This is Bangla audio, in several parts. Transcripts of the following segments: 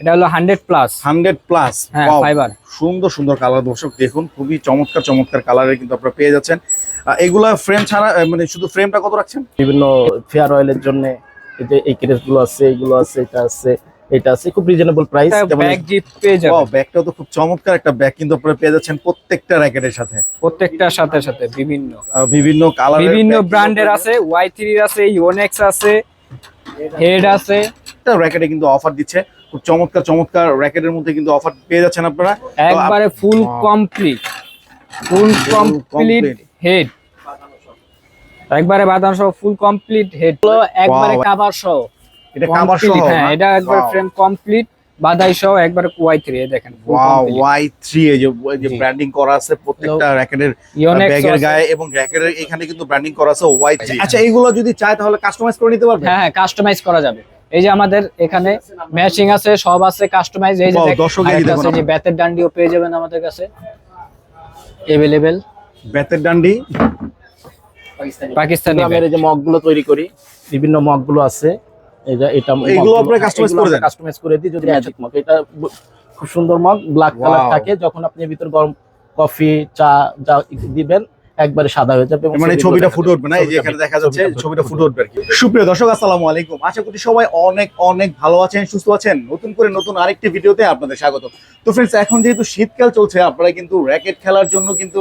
এটা হলো হান্ড্রেড প্লাস। হান্ড্রেড প্লাস হ্যাঁ ফাইবার। সুন্দর সুন্দর কালার দর্শক দেখুন খুবই চমৎকার চমৎকার কালারের কিন্তু আপনারা পেয়ে যাচ্ছেন। আহ, এগুলা ফ্রেম ছাড়া মানে শুধু ফ্রেমটা কত রাখছেন? বিভিন্ন ফেয়ার অয়েলের জন্য এই যে এই কেসগুলো আছে এইগুলো আছে এটা আছে এটা আছে খুব রিজনেবল প্রাইস ব্যাগ জিপ পেয়ে যাবে ওয়াও ব্যাগটাও তো খুব চমৎকার একটা ব্যাগ কিন্তু আপনারা পেয়ে যাচ্ছেন প্রত্যেকটা র্যাকেটের সাথে। প্রত্যেকটার সাথে সাথে বিভিন্ন। বিভিন্ন কালার বিভিন্ন ব্র্যান্ডের আছে ওয়াই থ্রি আছে ইউনেক্স আছে হেড আছে। একটা র্যাকেটে কিন্তু অফার দিচ্ছে। খুব চমৎকার চমৎকার র্যাকেটের মধ্যে কিন্তু অফার পেয়ে যাচ্ছেন আপনারা। একবারে full complete full complete head একবারে বাদাম সহ ফুল কমপ্লিট হেড একবারে Wow. কাভার সহ। এটা কাভার সহ হ্যাঁ এটা একবার. ফ্রেম কমপ্লিট বাদাই সহ একবারে ওয়াই থ্রি দেখেন ওয়াও ওয়াই থ্রি এই যে যে ব্র্যান্ডিং করা আছে প্রত্যেকটা র্যাকেটের ব্যাগের গায়ে এবং র্যাকেটের এখানে কিন্তু ব্র্যান্ডিং করা আছে ওয়াই থ্রি আচ্ছা এইগুলো যদি চায় তাহলে কাস্টমাইজ করে নিতে পারবে? হ্যাঁ হ্যাঁ কাস্টমাইজ করা যাবে। এই যে আমাদের এখানে ম্যাচিং আছে সব আছে কাস্টমাইজ এই যে Wow, দর্শক এই যে দেখুন। আছে ব্যাতের ডান্ডিও পেয়ে যাবেন আমাদের কাছে। এভেলেবেল বেতের ডান্ডি। পাকিস্তানি। আমি এই যে মগগুলো তৈরি করি বিভিন্ন মগগুলো আছে। এই যে এটা আপনারা customize করে দেন? কাস্টমাইজ করে দিই যদি ম্যাজিক মগ এটা খুব সুন্দর মগ ব্ল্যাক কালার থাকে যখন আপনি এর ভিতর গরম কফি চা যা দিবেন একবারে সাদা হয়ে যাবে মানে ছবিটা ফুটে উঠবে না? এই যে এখানে দেখা যাচ্ছে ছবিটা ফুটে উঠবে। আর কি। সুপ্রিয় দর্শক আসসালামু আলাইকুম। আশা করি সবাই অনেক অনেক ভালো আছেন সুস্থ আছেন। নতুন করে নতুন আরেকটি ভিডিওতে আপনাদের স্বাগত। তো ফ্রেন্ডস এখন যেহেতু শীতকাল চলছে আপনারা কিন্তু র্যাকেট খেলার জন্য কিন্তু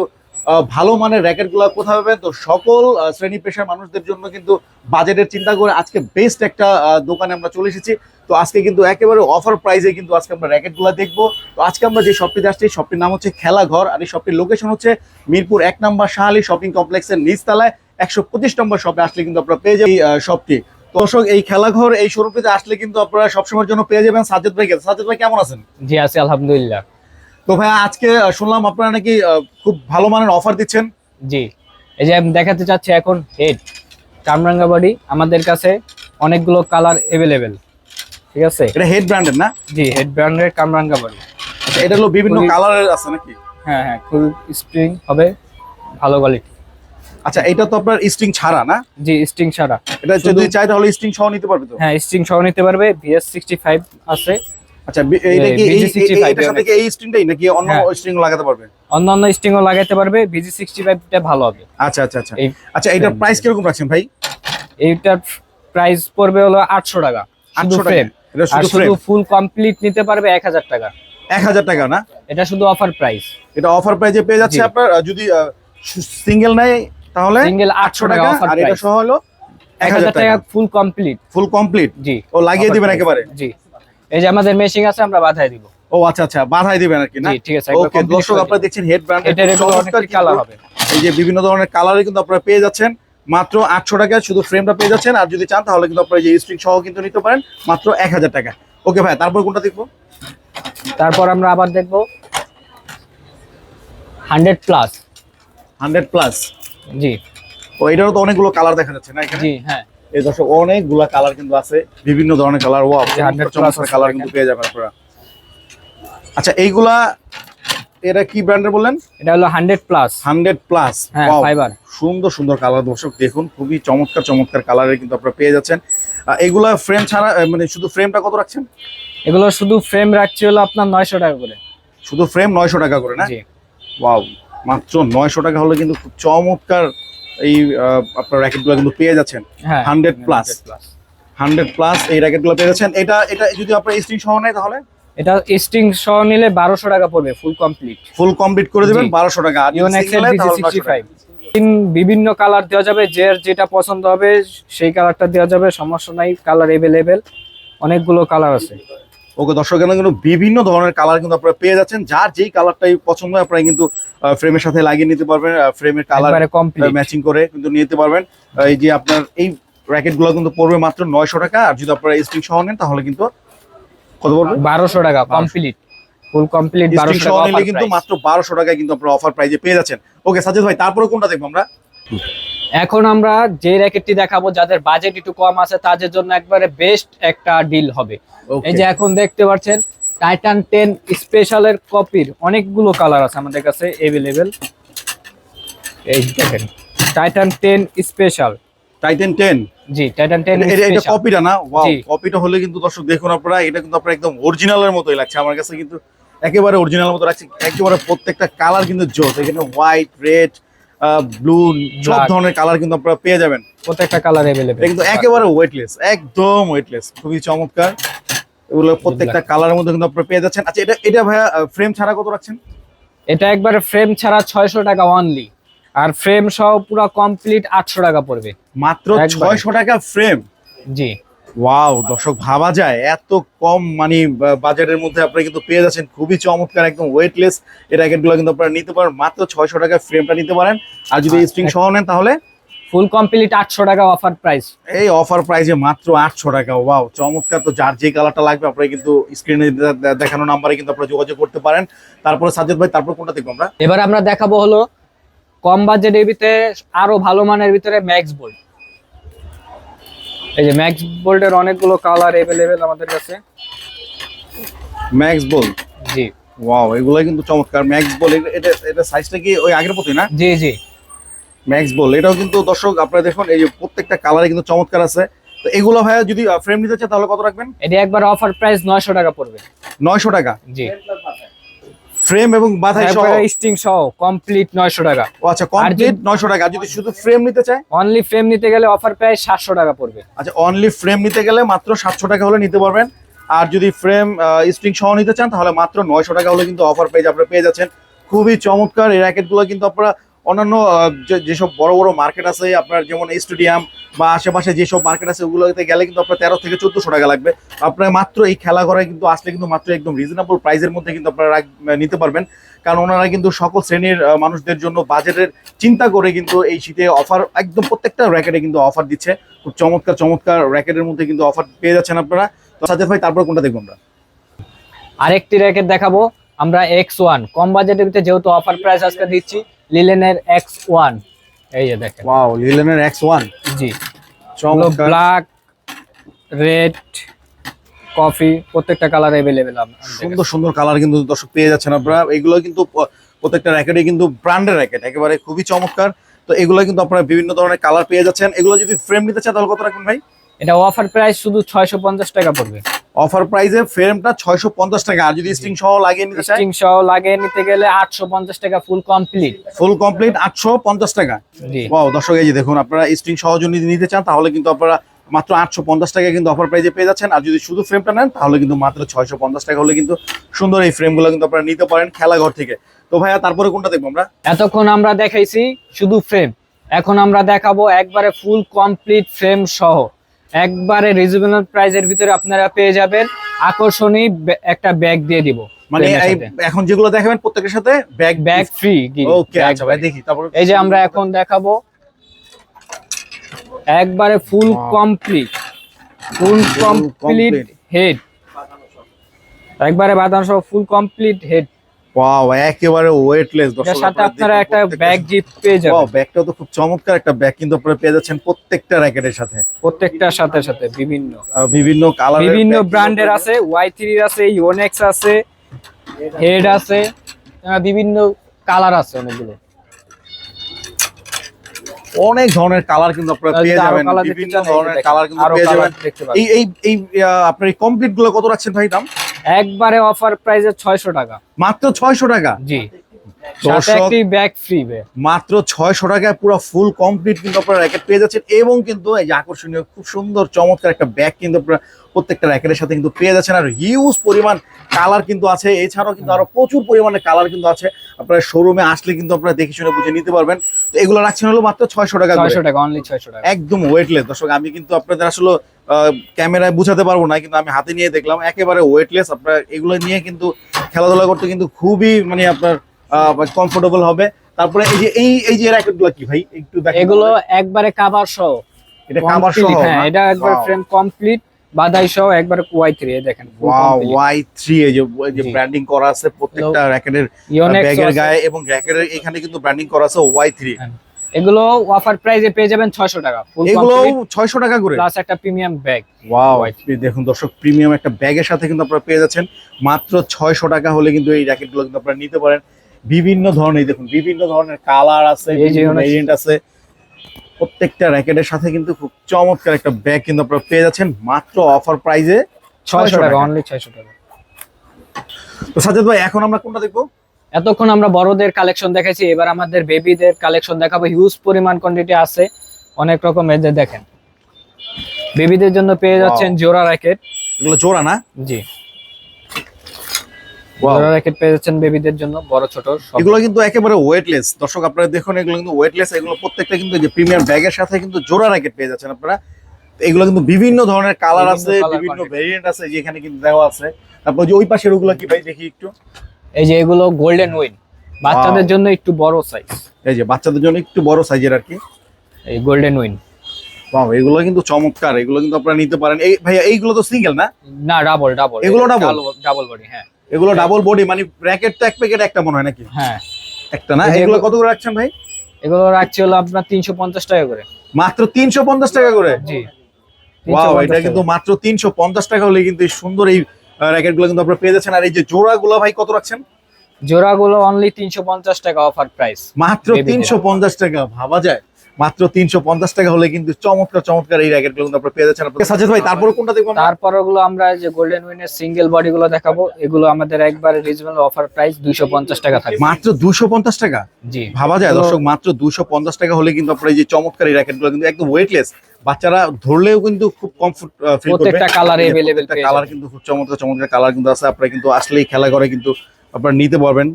ভালো মানের র্যাকেটগুলো কোথাও পাবেন? তো সকল শ্রেণি পেশার মানুষদের জন্য কিন্তু বাজেটের চিন্তা করে আজকে বেস্ট একটা দোকানে আমরা চলে এসেছি। তো আজকে কিন্তু একেবারে অফার প্রাইসে কিন্তু আজকে আমরা র্যাকেটগুলো দেখব। তো আজকে আমরা যে শপটিতে আসছি শপটির নাম হচ্ছে খেলা ঘর আর এই শপটির লোকেশন হচ্ছে মিরপুর এক নম্বর শাহালি শপিং কমপ্লেক্সের নিচতলায়। একশো পঁচিশ নম্বর শপে আসলে কিন্তু আপনারা পেয়ে যাবেন শপটি দর্শক, এই খেলাঘর, এই শোরুমটিতে আসলে কিন্তু আপনারা সবসময়ের জন্য পেয়ে যাবেন সাজ্জাদ ভাইকে। সাজ্জাদ ভাই, কেমন আছেন? জি, আছে, আলহামদুলিল্লাহ। তো ভাই আজকে শুনলাম আপনারা নাকি খুব ভালো মানের অফার দিচ্ছেন। জি। এই যে আমি দেখাতে চাচ্ছি এখন হেড কামরাঙ্গা বডি আমাদের কাছে অনেকগুলো কালার এভেলেবেল ঠিক আছে? এটা হেড ব্র্যান্ডের না? জি হেড ব্র্যান্ডের কামরাঙ্গা বডি আচ্ছা এটা হলো বিভিন্ন কালারের আছে নাকি? হ্যাঁ হ্যাঁ খুব স্প্রিং হবে ভালো কোয়ালিটি আচ্ছা এটা তো আপনার স্ট্রিং ছাড়া না? জি স্ট্রিং ছাড়া। এটা যদি চাই তাহলে স্ট্রিং সহ নিতে পারবে তো? হ্যাঁ স্ট্রিং সহ নিতে পারবে ভিএস সিক্সটি ফাইভ আছে। আচ্ছা বি- এইটা কি এই- এই- BG65 এইটার সাথে কি এই স্ট্রিংটাই নাকি অন্য হ্যাঁ। স্ট্রিং লাগাতে পারবে? অন্য অন্য স্ট্রিংও লাগাতে পারবে ভিজি সিক্সটি ফাইভটা ভালো হবে। আচ্ছা আচ্ছা আচ্ছা। এই আচ্ছা এটার প্রাইস কীরকম রাখছেন ভাই? এইটার প্রাইস পড়বে হলো আটশো টাকা। শুধু 800 টাকা। ফ্রেম আর শুধু ফুল কমপ্লিট নিতে পারবে এক হাজার টাকা। এক হাজার টাকা না? এটা শুধু অফার প্রাইস এটা অফার পেয়ে যাচ্ছে আপনার যদি সিঙ্গেল নেয় তাহলে সিঙ্গেল আটশো টাকা আর এটা প্রাইস সহ হলো এক হাজার টাকা ফুল কমপ্লিট ফুল কমপ্লিট জি। ও লাগিয়ে দিবেন একেবারে? জি। এই যে আমাদের মেশিং আছে আমরা বাধাই দিব। ও আচ্ছা আচ্ছা বাধাই দিবেন আর কি না? ঠিক আছে ওকে দর্শক আপনারা দেখছেন হেড ব্র্যান্ড। এটার এগুলো অনেক কালার হবে। এই যে বিভিন্ন ধরনের কালারে কিন্তু আপনারা পেয়ে যাচ্ছেন। মাত্র আটশো টাকায় শুধু ফ্রেমটা পেয়ে যাচ্ছেন। আর যদি চান তাহলে কিন্তু আপনারা এই যে স্ট্রিং সহ কিন্তু নিতে পারেন। মাত্র এক হাজার টাকা। ওকে ভাই তারপর কোনটা দেখব? তারপর আমরা আবার দেখব। Hundred plus hundred plus ji. ও এটারও তো অনেকগুলো কালার দেখা যাচ্ছে না এখানে? জি হ্যাঁ। এই দর্শক অনেকগুলা কালার কিন্তু আছে বিভিন্ন ধরনের কালার ও যে 100 কালার কিন্তু পেয়ে যাবেন আপনারা। আচ্ছা এইগুলা এটা কি ব্র্যান্ডের বললেন? এটা হলো hundred plus hundred plus fibre সুন্দর সুন্দর কালার দর্শক দেখুন খুবই চমৎকার চমৎকার কালারের কিন্তু আপনারা পেয়ে যাচ্ছেন। এগুলা ফ্রেম ছাড়া মানে শুধু ফ্রেমটা কত রাখছেন? এগুলো শুধু ফ্রেম রাখছি হলো আপনার নয়শো টাকা করে। শুধু ফ্রেম নয়শো টাকা করে না? জি। ওয়াও মাত্র নয়শো টাকা হলে কিন্তু খুব চমৎকার এই আপনার র্যাকেটগুলো কিন্তু পেয়ে যাচ্ছেন। 100 plus। হান্ড্রেড প্লাস এই র্যাকেটগুলো পেয়ে যাচ্ছেন। এটা এটা যদি আপনার স্ট্রিং সহ নেয় তাহলে? এটা স্ট্রিং সহ নিলে বারোশো টাকা পড়বে ফুল কমপ্লিট ফুল কমপ্লিট করে দেবেন বারোশো টাকা। আর যদি ইউনেক্স single এর নেয় ভিজি তাহলে সিক্সটি 900 টাকা। ফাইভ বিভিন্ন কালার দেওয়া যাবে যে যেটা পছন্দ হবে সেই কালারটা দেওয়া যাবে সমস্যা নাই কালার এভেলেবেল অনেকগুলো কালার আছে। ওকে দর্শক কিন্তু বিভিন্ন ধরনের কালার কিন্তু আপনারা পেয়ে যাচ্ছেন। যার যেই কালারটাই পছন্দ হয় আপনারা কিন্তু ফ্রেমের সাথে লাগিয়ে নিতে পারবেন ফ্রেমের কালার ম্যাচিং করে কিন্তু নিতে পারবেন। এই যে আপনার এই র্যাকেটগুলো কিন্তু পড়বে মাত্র নয়শো টাকা আর যদি আপনারা স্ট্রিং সহ নেন তাহলে কিন্তু কত পড়বে? বারোশো টাকা কমপ্লিট ফুল কমপ্লিট স্ট্রিং বারোশো সহ টাকা নিলে কিন্তু মাত্র বারোশো টাকায় কিন্তু আপনারা অফার প্রাইজে পেয়ে যাচ্ছেন। ওকে সাজেদ ভাই তারপরে কোনটা দেখব আমরা? এখন আমরা যে র্যাকেটটি দেখাবো যাদের বাজেট একটু কম আছে তাদের জন্য একবারে বেস্ট একটা ডিল হবে। এই যে এখন দেখতে পাচ্ছেন টাইটান টেন স্পেশালের কপির অনেকগুলো কালার আছে আমাদের কাছে অ্যাভেলেবেল এই দেখেন। Titan ten special Titan ten ji Titan ten এটা কপিটা না? ওয়াও কপিটা হলে কিন্তু দর্শক দেখুন আপনারা এটা কিন্তু আপনার একদম অরিজিনালের মতোই লাগছে। আমার কাছে কিন্তু একেবারে অরিজিনাল মতো লাগছে। একেবারে প্রত্যেকটা কালার কিন্তু জোস। এখানে হোয়াইট রেড ব্লু সব ধরনের কালার কিন্তু আপনারা পেয়ে যাবেন। প্রত্যেকটা কালার অ্যাভেলেবেল কিন্তু একেবারে ওয়েটলেস একদম ওয়েটলেস খুবই চমৎকার। এগুলো প্রত্যেকটা কালারের মধ্যে কিন্তু আপনারা পেয়ে যাচ্ছেন। আচ্ছা এটা এটা ভাইয়া ফ্রেম ছাড়া কত রাখছেন? এটা একবারে ফ্রেম ছাড়া 600 টাকা অনলি আর ফ্রেম সহ পুরো কমপ্লিট 800 টাকা পড়বে। মাত্র। ছয়শো টাকা ফ্রেম জি। ওয়াও দর্শক ভাবা যায় এত কম মানে বাজারের মধ্যে আপনারা কিন্তু পেয়ে যাচ্ছেন। খুবই চমৎকার একদম ওয়েটলেস এই র্যাকেটগুলো কিন্তু আপনারা নিতে পারেন মাত্র ছয়শো টাকা ফ্রেমটা নিতে পারেন। আর যদি। স্ট্রিং সহ নেন তাহলে? ফুল কমপ্লিট 800 টাকা অফার প্রাইস এই অফার প্রাইসে মাত্র আটশো টাকা ওয়াও চমৎকার তো যার যে কালারটা লাগবে আপনারা কিন্তু স্ক্রিনে দেখানো নাম্বারে কিন্তু আপনারা যোগাযোগ করতে পারেন তারপরে সাজ্জাদ ভাই তারপর কোনটা দেখবো আমরা এবার আমরা দেখাবো হলো কম বাজেটের ভিতরে আরো ভালো মানের ভিতরে ম্যাক্স বোল্ড এই যে ম্যাক্স বোল্ডের অনেকগুলো কালার अवेलेबल আমাদের কাছে ম্যাক্স বল জি ওয়াও এগুলো কিন্তু চমৎকার ম্যাক্স বল এটা এটা সাইজটা কি ওই আগের মতোই না জি জি ম্যাক্স বল এটাও কিন্তু দর্শক আপনারা দেখুন এই যে প্রত্যেকটা কালারে কিন্তু চমৎকার আছে। তো এগুলো ভাইয়া যদি ফ্রেম নিতে চায় তাহলে কত রাখবেন? এটা একবার অফার প্রাইস 900 টাকা পড়বে। নয়শো টাকা? জি। ফ্রেম এবং বাধাই সহ? একবারে স্টিং সহ কমপ্লিট 900 টাকা। ও আচ্ছা কমপ্লিট নয়শো টাকা। যদি শুধু ফ্রেম নিতে চায়? অনলি ফ্রেম নিতে গেলে অফার প্রাইস 700 টাকা পড়বে। আচ্ছা অনলি ফ্রেম নিতে গেলে মাত্র সাতশো টাকা হলে নিতে পারবেন। আর যদি ফ্রেম স্প্রিং সহ নিতে চান তাহলে মাত্র নয়শো টাকা হলে কিন্তু অফার পেজ আপনারা পেয়ে যাচ্ছেন। খুবই চমৎকার এই র্যাকেটগুলো কিন্তু আপনারা অন্যান্য যেসব বড় বড় মার্কেট আছে, আপনার যেমন স্টেডিয়াম বা আশেপাশে যেসব মার্কেট আছে, ওগুলোতে গেলে কিন্তু আপনার তেরো থেকে চোদ্দশো টাকা লাগবে। আপনার মাত্র এই খেলা ঘরে কিন্তু আসলে কিন্তু মাত্র একদম রিজনেবল প্রাইসের মধ্যে কিন্তু আপনারা নিতে পারবেন। কারণ ওনারা কিন্তু সকল শ্রেণির মানুষদের জন্য বাজেটের চিন্তা করে কিন্তু এই শীতে অফার একদম প্রত্যেকটা র্যাকেটে কিন্তু অফার দিচ্ছে। খুব চমৎকার চমৎকার র্যাকেটের মধ্যে কিন্তু অফার পেয়ে যাচ্ছেন আপনারা। তো সাথে ভাই, তারপর কোনটা দেখব আমরা? আরেকটি র্যাকেট দেখাবো। আমরা এক্স ওয়ান কম বাজেটের ভিতরে যেহেতু অফার প্রাইস আজকে দিচ্ছি লিলেনের X1 এই যে দেখেন ওয়াও লিলেনের এক্স ওয়ান জি চমৎকার ব্ল্যাক রেড কফি প্রত্যেকটা কালার अवेलेबल সুন্দর সুন্দর কালার কিন্তু দর্শক পেয়ে যাচ্ছেন আপনারা এগুলো কিন্তু প- প্রত্যেকটা র্যাকেটে কিন্তু ব্র্যান্ডের র্যাকেট একেবারে খুবই চমৎকার তো এগুলো কিন্তু আপনারা বিভিন্ন ধরনের কালার পেয়ে যাচ্ছেন এগুলো যদি ফ্রেম নিতে চান তাহলে কত রাখবেন ভাই এটা অফার প্রাইস শুধু 650 টাকা পড়বে। অফার প্রাইসে ফ্রেমটা ছয়শো পঞ্চাশ টাকা। আর যদি স্ট্রিং সহ লাগিয়ে নিতে চাই? স্টিং সহ লাগিয়ে নিতে গেলে 850 টাকা ফুল কমপ্লিট ফুল কমপ্লিট আটশো পঞ্চাশ টাকা। জি। ওয়াও দর্শক এই যে দেখুন আপনারা স্ট্রিং সহ যদি নিতে চান তাহলে কিন্তু আপনারা মাত্র আটশো পঞ্চাশ টাকা কিন্তু অফার প্রাইজে পেয়ে যাচ্ছেন। আর যদি শুধু ফ্রেমটা নেন তাহলে কিন্তু মাত্র ছয়শো পঞ্চাশ টাকা হলে কিন্তু সুন্দর এই ফ্রেমগুলো কিন্তু আপনারা নিতে পারেন খেলাঘর থেকে। তো ভাইয়া তারপরে কোনটা দেখব আমরা? এতক্ষণ আমরা দেখাইছি শুধু ফ্রেম এখন আমরা দেখাবো একবারে ফুল কমপ্লিট ফ্রেম সহ। একবারে রিজনেবল প্রাইজের ভিতরে আপনারা পেয়ে যাবেন। আকর্ষণীয় একটা ব্যাগ দিয়ে দিব মানে এখন যেগুলো দেখাবেন প্রত্যেকের সাথে ব্যাগ ব্যাগ ফ্রি ওকে আচ্ছা ভাই দেখি তারপর এই যে আমরা এখন দেখাবো। একবারে full complete full complete head একবারে বাদাম সহ ফুল কমপ্লিট হেড ওয়াও একেবারে ওয়েটলেস এর সাথে আপনারা একটা ব্যাগ জিপ পেয়ে ওয়াও যাবেন ব্যাগটাও তো খুব চমৎকার একটা ব্যাগ কিন্তু আপনারা পেয়ে যাচ্ছেন প্রত্যেকটা র্যাকেটের সাথে। প্রত্যেকটার সাথে সাথে বিভিন্ন। বিভিন্ন কালার বিভিন্ন ব্র্যান্ডের আছে ওয়াই থ্রি আছে ইউনেক্স আছে হেড আছে বিভিন্ন কালার আছে অনেকগুলো। অনেক ধরনের কালার কিন্তু আপনারা পেয়ে আরও যাবেন বিভিন্ন ধরনের কালার কিন্তু পেয়ে যাবেন। এই এই আপনার এই কমপ্লিটগুলো কত রাখছেন ভাই দাম? একবারে অফার প্রাইসে ছয়শো টাকা। মাত্র ছয়শো টাকা? জি। একটি ব্যাগ ফ্রি বে। মাত্র ছয়শো টাকায় পুরো ফুল কমপ্লিট কিন্তু আপনারা র্যাকেট পেয়ে যাচ্ছেন এবং কিন্তু এই যে আকর্ষণীয় খুব সুন্দর চমৎকার একটা ব্যাগ কিন্তু আপনারা প্রত্যেকটা র্যাকেটের সাথে কিন্তু পেয়ে যাচ্ছেন। আর হিউজ পরিমাণ কালার কিন্তু আছে। এছাড়াও কিন্তু আরও প্রচুর পরিমাণে কালার কিন্তু আছে। আপনারা শোরুমে আসলে কিন্তু আপনারা দেখে শুনে বুঝে নিতে পারবেন। তো এগুলো রাখছেন হলো মাত্র ছয়শো টাকা করে। ছয়শো টাকা অনলি ছয়শো টাকা। একদম ওয়েটলেস দর্শক আমি কিন্তু আপনাদের আসলে ক্যামেরায় বুঝাতে পারব না কিন্তু আমি হাতে নিয়ে দেখলাম। একেবারে ওয়েটলেস আপনার এগুলো নিয়ে কিন্তু খেলাধুলা করতে কিন্তু খুবই মানে আপনার কমফোর্টেবল হবে। তারপরে এই যে এই এই যে র্যাকেটগুলো কি ভাই? একটু এগুলো একবারে কাভার সহ। এটা কাভার সহ হ্যাঁ এটা একবার. ফ্রেম কমপ্লিট বাদাই সহ একবার ওয়াই থ্রি দেখেন ওয়াও ওয়াই থ্রি এই যে যে ব্র্যান্ডিং করা আছে প্রত্যেকটা র্যাকেটের ব্যাগের গায়ে এবং র্যাকেটের এখানে কিন্তু ব্র্যান্ডিং করা আছে ওয়াই থ্রি এগুলো অফার প্রাইসে পেয়ে যাবেন ছয়শো টাকা। এগুলো ছয়শো টাকা করে? প্লাস একটা প্রিমিয়াম ব্যাগ ওয়াও দেখুন দর্শক প্রিমিয়াম একটা ব্যাগের সাথে কিন্তু আপনারা পেয়ে যাচ্ছেন। মাত্র ছয়শো টাকা হলে কিন্তু এই র্যাকেটগুলো কিন্তু আপনারা নিতে পারেন। বিভিন্ন ধরনের দেখুন বিভিন্ন ধরনের কালার আছে ভেরিয়েন্ট আছে। প্রত্যেকটা র্যাকেটের সাথে কিন্তু খুব চমৎকার একটা ব্যাগ কিন্তু আপনারা পেয়ে যাচ্ছেন। মাত্র অফার প্রাইজে ছয়শো টাকা অনলি ছয়শো টাকা। তো সাজাদ ভাই এখন আমরা কোনটা দেখব? এতক্ষণ আমরা বড়দের কালেকশন দেখাইছি এবার আমাদের বেবিদের কালেকশন দেখাবো। হিউজ পরিমাণ কোয়ান্টিটি আছে অনেক রকম এদের দেখেন। বেবিদের জন্য পেয়ে যাচ্ছেন জোড়া র্যাকেট এগুলো জোড়া না? জি। জোড়া র্যাকেট পেয়ে যাচ্ছেন বেবিদের জন্য বড় ছোট সব। এগুলো কিন্তু একেবারে ওয়েটলেস দর্শক আপনারা দেখুন এগুলো কিন্তু ওয়েটলেস এগুলো প্রত্যেকটা কিন্তু যে প্রিমিয়াম ব্যাগের সাথে কিন্তু জোড়া র্যাকেট পেয়ে যাচ্ছেন আপনারা। এগুলো কিন্তু বিভিন্ন ধরনের কালার আছে বিভিন্ন। ভেরিয়েন্ট আছে যেখানে কিন্তু দেওয়া আছে। তারপর যে ওই পাশের ওগুলো কি ভাই দেখি একটু। এই যে এগুলো গোল্ডেন উইন বাচ্চাদের জন্য একটু বড় সাইজ এই যে বাচ্চাদের জন্য একটু বড় সাইজের আর কি। এই গোল্ডেন উইন বাহ এগুলো কিন্তু চমৎকার এগুলো কিন্তু আপনারা নিতে পারেন। এই ভাইয়া এইগুলো তো সিঙ্গেল না? না ডাবল ডাবল এগুলো double? ডাবল বডি হ্যাঁ। এগুলো ডাবল বডি মানে র্যাকেট তো এক প্যাকেট একটা মনে হয় নাকি? হ্যাঁ। একটা না? এগুলো এগুলো- কত করে রাখছেন ভাই? এগুলো রাখছি হলো আপনার তিনশো পঞ্চাশ টাকা করে। মাত্র তিনশো পঞ্চাশ টাকা করে? জি। ওয়াও এটা কিন্তু মাত্র তিনশো পঞ্চাশ টাকা হলে কিন্তু এই সুন্দর এই র্যাকেটগুলো কিন্তু আপনারা পেয়ে যাচ্ছেন। আর এই যে জোড়াগুলো ভাই কত রাখছেন? জোড়াগুলো অনলি তিনশো পঞ্চাশ টাকা অফার প্রাইস মাত্র তিনশো পঞ্চাশ টাকা ভাবা যায়। মাত্র তিনশো পঞ্চাশ টাকা হলে কিন্তু চমৎকার চমৎকার এই র্যাকেটগুলো কিন্তু আপনারা পেয়ে যাচ্ছেন। সাজেদ ভাই তারপরে কোনটা দেখব আমরা? তারপর ওগুলো আমরা যে গোল্ডেন উইনের সিঙ্গেল বডি গুলো দেখাবো এগুলো আমাদের একবারে রিজনেবল অফার প্রাইস দুইশো পঞ্চাশ টাকা থাকবে। মাত্র দুশো পঞ্চাশ টাকা? জি। ভাবা যায় দর্শক মাত্র দুশো পঞ্চাশ টাকা হলে কিন্তু আপনার এই যে চমৎকার এই র্যাকেটগুলো কিন্তু একদম ওয়েটলেস বাচ্চারা ধরলেও কিন্তু খুব কমফোর্ট ফিল করবে। প্রত্যেকটা কালার পেয়ে কালার কিন্তু খুব চমৎকার চমৎকার কালার কিন্তু আছে। আপনারা কিন্তু আসলেই খেলা করে কিন্তু আপনারা নিতে পারবেন।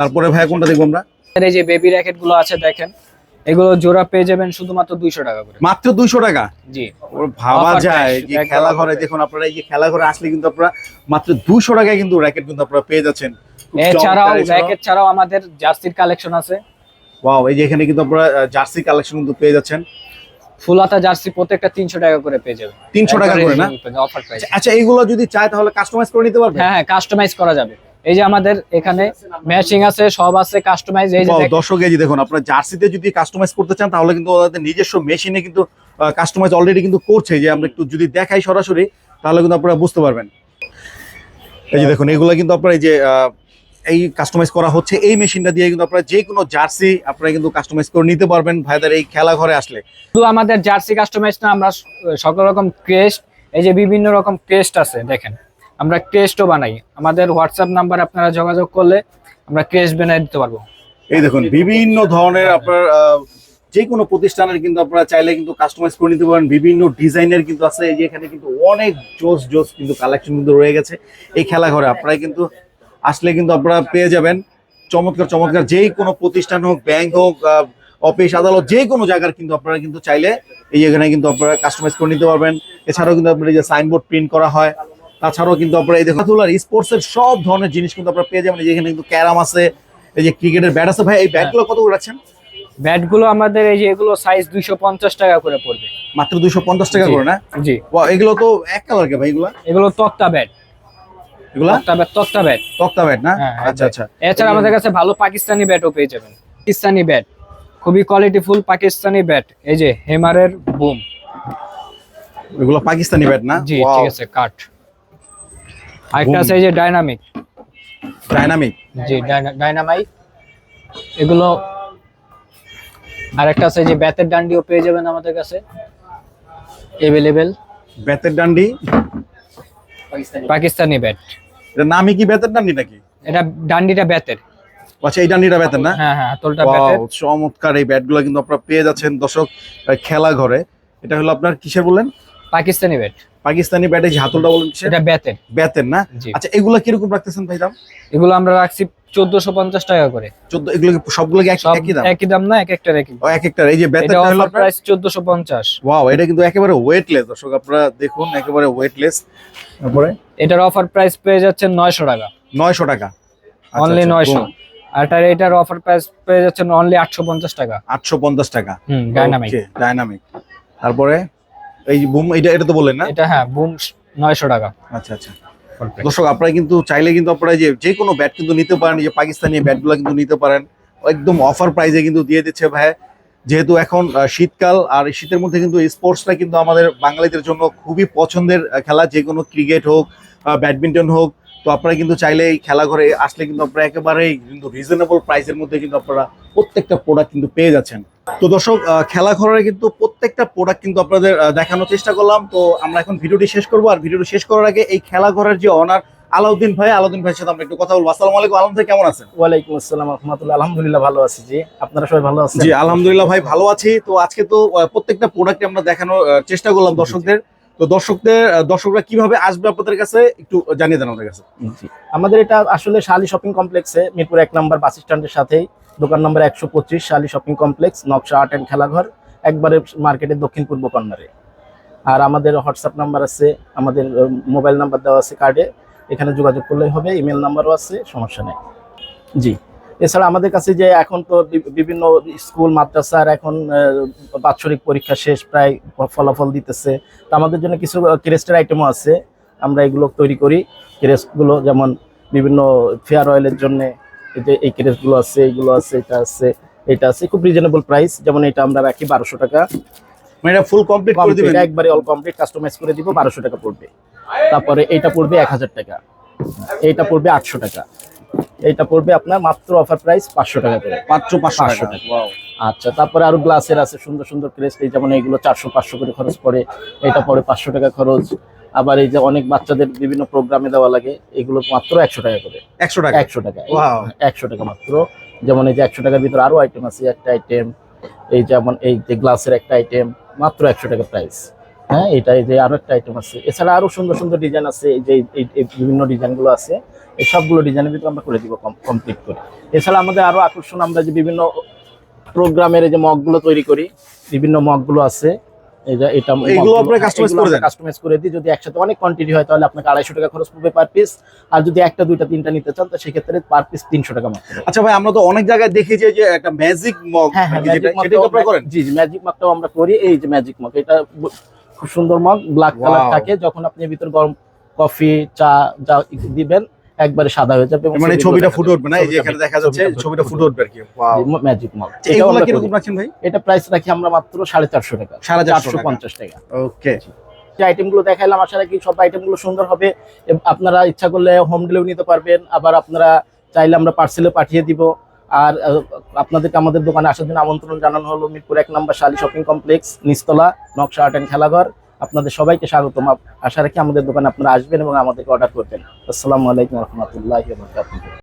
তারপরে ভাই কোনটা দেখব আমরা? এই যে বেবি র্যাকেটগুলো আছে দেখেন। এগুলো জোড়া পেয়ে যাবেন শুধুমাত্র দুইশো টাকা করে। মাত্র দুইশো টাকা? জি। ভাবা যায় যে খেলা ঘরে দেখুন আপনারা এই যে খেলা ঘরে আসলে কিন্তু আপনারা মাত্র দুশো টাকায় কিন্তু র্যাকেট কিন্তু আপনারা পেয়ে যাচ্ছেন। এছাড়াও র্যাকেট ছাড়াও আমাদের জার্সির কালেকশন আছে। ওয়াও এই যে এখানে কিন্তু আপনারা জার্সি কালেকশন কিন্তু পেয়ে যাচ্ছেন। ফুল হাতা জার্সি প্রত্যেকটা তিনশো টাকা করে পেয়ে যাবেন 300 টাকা করে না? অফার প্রাইস আচ্ছা এইগুলো যদি চায় তাহলে কাস্টমাইজ করে নিতে পারবে? হ্যাঁ হ্যাঁ কাস্টমাইজ করা যাবে। এই যে আমাদের এখানে ম্যাচিং আছে সব আছে কাস্টমাইজ এই যে দর্শক এই যে দেখুন আপনার জার্সিতে যদি কাস্টমাইজ করতে চান তাহলে কিন্তু ওদের নিজস্ব মেশিনে কিন্তু কাস্টমাইজ অলরেডি কিন্তু করছে। যে আমরা একটু যদি দেখাই সরাসরি তাহলে কিন্তু আপনারা বুঝতে পারবেন। এই যে দেখুন এগুলো কিন্তু আপনার এই যে এই কাস্টমাইজ করা হচ্ছে এই মেশিনটা দিয়ে কিন্তু আপনারা যে কোনো জার্সি আপনারা কিন্তু কাস্টমাইজ করে নিতে পারবেন ভাইদের এই খেলা ঘরে আসলে। শুধু আমাদের জার্সি কাস্টমাইজ না আমরা সকল রকম ক্রেস্ট এই যে বিভিন্ন রকম ক্রেস্ট আছে দেখেন। আমরা ক্রেস্টও বানাই। আমাদের হোয়াটসঅ্যাপ নাম্বার আপনারা যোগাযোগ করলে আমরা ক্রেস্ট বানিয়ে দিতে পারব। এই দেখুন, বিভিন্ন ধরনের আপনার যে কোনো প্রতিষ্ঠানের কিন্তু আপনারা চাইলে কিন্তু কাস্টমাইজ করে নিতে পারেন। বিভিন্ন ডিজাইনের কিন্তু আছে। এই যে এখানে কিন্তু অনেক জোস জোস কিন্তু কালেকশন কিন্তু রয়ে গেছে। এই খেলা ঘরে আপনারা কিন্তু আসলে কিন্তু আপনারা পেয়ে যাবেন। চমৎকার চমৎকার যেই কোনো প্রতিষ্ঠান হোক ব্যাংক হোক অফিস আদালত যে কোনো জায়গার কিন্তু আপনারা কিন্তু চাইলে এই এখানে কিন্তু আপনারা কাস্টমাইজ করে নিতে পারবেন। এছাড়াও কিন্তু আপনার এই যে সাইনবোর্ড প্রিন্ট করা হয়। তাছাড়াও কিন্তু আপনারা এই দেখুন স্পোর্টস এর সব ধরনের জিনিস কিন্তু আপনারা পেয়ে যাবেন। এই যে এখানে কিন্তু ক্যারাম আছে এই যে ক্রিকেটের ব্যাট আছে। ভাই এই ব্যাটগুলো কত রাখছেন? ব্যাটগুলো আমাদের এই যে এগুলো সাইজ দুইশো পঞ্চাশ টাকা করে পড়বে। মাত্র দুইশো পঞ্চাশ টাকা করে না? জি। এগুলো তো এক কালার কে ভাই এগুলো? এগুলো তক্তা ব্যাট এগুলো? তক্তা ব্যাট তক্তা ব্যাট তক্তা ব্যাট না? হ্যাঁ, আচ্ছা আচ্ছা। এছাড়া আমাদের কাছে ভালো পাকিস্তানি ব্যাটও পেয়ে যাবেন। পাকিস্তানি ব্যাট খুবই কোয়ালিটিফুল পাকিস্তানি ব্যাট এই যে হেমারের বুম এগুলো পাকিস্তানি ব্যাট না? জি ঠিক আছে কাট আরেকটা আছে এই যে ডাইনামিক ডাইনামিক জি ডাইনামাইট এগুলো আরেকটা আছে যে ব্যাতের ডান্ডিও পেয়ে যাবেন আমাদের কাছে। এভেলেবেল ব্যাটের ডান্ডি পাকিস্তানি। ব্যাট এটা নামই কি ব্যাটের ডান্ডি নাকি? এটা ডান্ডিটা ব্যাতের আচ্ছা এই ডান্ডিটা ব্যাটের না? হ্যাঁ হ্যাঁ চমৎকার এই ব্যাটগুলো কিন্তু আপনারা পেয়ে যাচ্ছেন। দর্শক খেলা ঘরে এটা হলো আপনার কিসের বললেন? পাকিস্তানি ব্যাট পাকিস্তানি ব্যাটে যে হাতলটা বলেন এটা ব্যাতের ব্যাতের না? আচ্ছা এগুলো কীরকম রাখতেছেন ভাই দাম? এগুলো আমরা রাখছি চোদ্দশো পঞ্চাশ টাকা করে। চোদ্দ এগুলো সবগুলো কি এক- একই দাম? একই দাম না এক একটা একই। ও এক একটা এই যে এটা ব্যাটেরটা হলো অফার প্রাইস চোদ্দশো পঞ্চাশ। ওয়াও এটা কিন্তু একেবারে ওয়েটলেস দর্শক আপনারা দেখুন একেবারে ওয়েটলেস তারপরে? এটার অফার প্রাইস পেয়ে যাচ্ছেন নয়শো টাকা। নয়শো টাকা। আচ্ছা, অনলি নয়শো। আর এটার এটার অফার প্রাইস পেয়ে যাচ্ছেন অনলি আটশো পঞ্চাশ টাকা। আটশো পঞ্চাশ টাকা। হুম ডাইনামিক ডাইনামিক তারপরে? এই বুম এটা এটা তো বললেন না? এটা হ্যাঁ বুম নয়শো টাকা। আচ্ছা আচ্ছা। দর্শক আপনারা কিন্তু চাইলে কিন্তু আপনারা যে যে কোনো ব্যাট কিন্তু নিতে পারেন যে পাকিস্তানি ব্যাটগুলো কিন্তু নিতে পারেন। একদম অফার প্রাইসে কিন্তু দিয়ে দিচ্ছে ভাই। যেহেতু এখন শীতকাল আর শীতের মধ্যে কিন্তু স্পোর্টসটা কিন্তু আমাদের বাঙালিদের জন্য খুবই পছন্দের খেলা। যে কোনো ক্রিকেট হোক ব্যাডমিন্টন হোক তো আপনারা কিন্তু চাইলে এই খেলা ঘরে আসলে কিন্তু আপনারা একেবারেই কিন্তু রিজনেবল প্রাইসের মধ্যে কিন্তু আপনারা প্রত্যেকটা প্রোডাক্ট কিন্তু পেয়ে যাচ্ছেন। তো দর্শক খেলা ঘরের কিন্তু প্রত্যেকটা প্রোডাক্ট কিন্তু আপনাদের দেখানোর চেষ্টা করলাম। তো আমরা এখন ভিডিওটি শেষ করব। আর ভিডিওটি শেষ করার আগে এই খেলা ঘরের যে অনার আলাউদ্দিন ভাই আলাউদ্দিন ভাইয়ের সাথে আমরা একটু কথা বলব। আসসালামু আলাইকুম। আলম ভাই কেমন আছেন? ওয়ালাইকুম আসসালাম রহমতুল্লাহ। আলহামদুলিল্লাহ ভালো আছি জি। আপনারা সবাই ভালো আছেন? জি আলহামদুলিল্লাহ ভাই ভালো আছি। তো আজকে তো প্রত্যেকটা প্রোডাক্ট আমরা দেখানোর চেষ্টা করলাম দর্শকদের। তো দর্শকদের দর্শকরা কীভাবে আসবে আপনাদের কাছে একটু জানিয়ে দেন আমাদের কাছে। জি। আমাদের এটা আসলে শালি শপিং কমপ্লেক্সে মিরপুর এক নম্বর বাস স্ট্যান্ডের সাথেই। দোকান নম্বর একশো পঁচিশ শালি shopping complex Naksha art and Khelaghar একবারে মার্কেটের দক্ষিণ পূর্ব কর্নারে। আর আমাদের হোয়াটসঅ্যাপ নাম্বার আছে আমাদের মোবাইল নাম্বার দেওয়া আছে কার্ডে এখানে যোগাযোগ করলেই হবে ইমেল নাম্বারও আছে সমস্যা নেই। জি। এছাড়া আমাদের কাছে যে এখন তো বিভিন্ন স্কুল মাদ্রাসার এখন বাৎসরিক পরীক্ষা শেষ প্রায় ফলাফল দিতেছে। তো আমাদের জন্য কিছু ক্রেস্টের আইটেমও আছে। আমরা এগুলো তৈরি করি। ক্রেস্টগুলো যেমন বিভিন্ন ফেয়ার অয়েলের জন্য এই যে এই ক্রেস্টগুলো আছে এইগুলো আছে এটা আছে এটা আছে। খুব রিজনেবল প্রাইস যেমন এটা আমরা রাখি বারোশো টাকা। মানে এটা ফুল কমপ্লিট করে দিবেন? একবারে অল কমপ্লিট কাস্টমাইজ করে দিব বারোশো টাকা পড়বে। তারপরে এইটা পড়বে এক হাজার টাকা। এইটা পড়বে আটশো টাকা। এইটা পড়বে আপনার মাত্র অফার প্রাইস পাঁচশো টাকা করে। মাত্র পাঁচশো 500 টাকা। আচ্ছা তারপরে আরও গ্লাসের আছে সুন্দর সুন্দর ক্রেস্ট এই যেমন এইগুলো চারশো পাঁচশো করে খরচ পড়ে এটা পড়ে পাঁচশো টাকা খরচ। আবার এই যে অনেক বাচ্চাদের বিভিন্ন প্রোগ্রামে দেওয়া লাগে এগুলো মাত্র একশো টাকা করে। একশো টাকা। একশো টাকা. একশো টাকা মাত্র। যেমন এই যে একশো টাকার ভিতরে আরও আইটেম আছে একটা আইটেম এই যেমন এই যে গ্লাসের একটা আইটেম মাত্র একশো টাকা প্রাইস হ্যাঁ এটা এই যে আরও একটা আইটেম আছে। এছাড়া আরও সুন্দর সুন্দর ডিজাইন আছে এই যে এই বিভিন্ন ডিজাইনগুলো আছে এই সবগুলো ডিজাইনের ভিতরে আমরা করে দিব কমপ্লিট করে। এছাড়া আমাদের আরও আকর্ষণ আমরা যে বিভিন্ন প্রোগ্রামের এই যে মগগুলো তৈরি করি বিভিন্ন মগগুলো আছে এই এটা এইগুলো আপনারা customize করে দেন? কাস্টমাইজ করে দিই। যদি একসাথে অনেক কোয়ান্টিটি হয় তাহলে আপনাকে আড়াইশো টাকা খরচ পড়বে পার পিস আর যদি একটা দুইটা তিনটা নিতে চান তো সেক্ষেত্রে পার পিস তিনশো টাকা মাত্র আচ্ছা ভাই আমরা তো অনেক জায়গায় দেখি যে যে একটা ম্যাজিক মগ যেটা ম্যাজিক সেটা আপনারা করেন? জি জি ম্যাজিক মগটাও আমরা করি এই যে ম্যাজিক মগ এটা খুব সুন্দর মগ ব্ল্যাক কালার থাকে। যখন আপনি ভিতর গরম কফি চা যা দিবেন একবারে সাদা হয়ে যাবে মানে ছবিটা ফুটে উঠবে না? এই যে এখানে দেখা যাচ্ছে ছবিটা ফুটে উঠবে আর কি. জি, ম্যাজিক মগ এগুলো কীরকম রাখছেন ভাই? এটা প্রাইস রাখি আমরা মাত্র সাড়ে চারশো টাকা। সাড়ে চারশো চারশো টাকা পঞ্চাশ টাকা। ওকে যে আইটেমগুলো দেখাইলাম আশা রাখি সব আইটেমগুলো সুন্দর হবে। আপনারা ইচ্ছা করলে হোম ডেলিভারি নিতে পারবেন। আবার আপনারা চাইলে আমরা পার্সেলে পাঠিয়ে দিব। আর আপনাদেরকে আমাদের দোকানে আসার জন্য আমন্ত্রণ জানানো হলো মিরপুর এক নম্বর শালি শপিং কমপ্লেক্স নিস্তলা নকশা আর্ট অ্যান্ড খেলাঘর। আপনাদের সবাইকে স্বাগত আশা রাখি আমাদের দোকানে আপনারা আসবেন এবং আমাদেরকে অর্ডার করবেন। আসসালামু আলাইকুম রহমতুল্লাহ